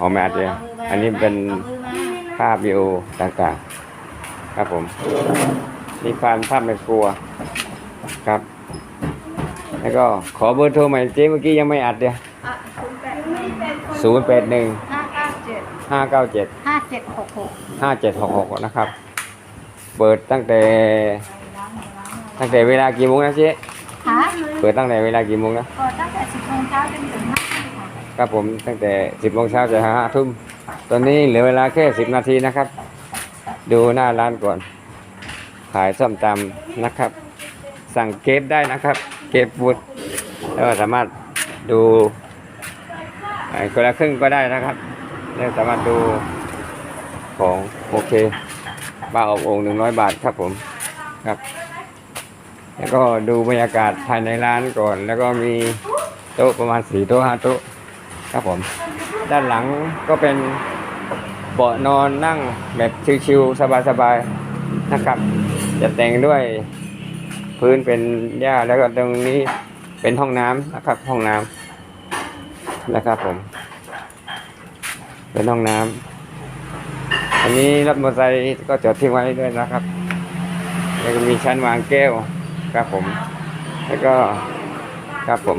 อ๋อไม่อัดเลยอันนี้เป็นเอามือมาภาพวิดีโอต่างๆ ครับผมนี่ภาพภาพในครัวครับ แล้วก็ขอเบอร์โทรใหม่เจ๊เมื่อกี้ยังไม่อัดเลยอะ081ศูนย์แปดหนึ่ง597ห้าเก้าเจ็ด5766ห้าเจ็ดหกหกนะครับ เปิดตั้งแต่ ตั้งแต่เวลากี่โมงนะเจ๊ค่ะเปิดตั้งแต่เวลากี่โมงนะก็ตั้งแต่10โมงเช้าจนถึง5ทุ่ม ครับผมตั้งแต่สิบโมงเช้าจะห้าทุ่มตอนนี้เหลือเวลาแค่สิบนาทีนะครับ ดูหน้าร้านก่อน ขายส้มตำนะครับ สั่งเก็บได้นะครับ เก็บฟูดแล้วก็สามารถดูไอ้คนละครึ่งก็ได้นะครับแล้วสามารถดูของโอเคปลาอบโอ่งหนึ่งร้อยบาทครับผมครับ แล้วก็ดูบรรยากาศภายในร้านก่อน แล้วก็มีโต๊ะประมาณสี่โต๊ะห้าโต๊ะ ครับผม ด้านหลังก็เป็นเบาะนอนนั่งแบบชิวๆสบายๆนะครับ จะแต่งด้วยพื้นเป็นหญ้าแล้วก็ตรงนี้เป็นห้องน้ำนะครับ ห้องน้ำนะครับผม เป็นห้องน้ำอันนี้รถมอเตอร์ไซค์ก็จอดทิ้งไว้ด้วยนะครับ แล้วก็มีชั้นวางแก้วครับผม แล้วก็ครับผม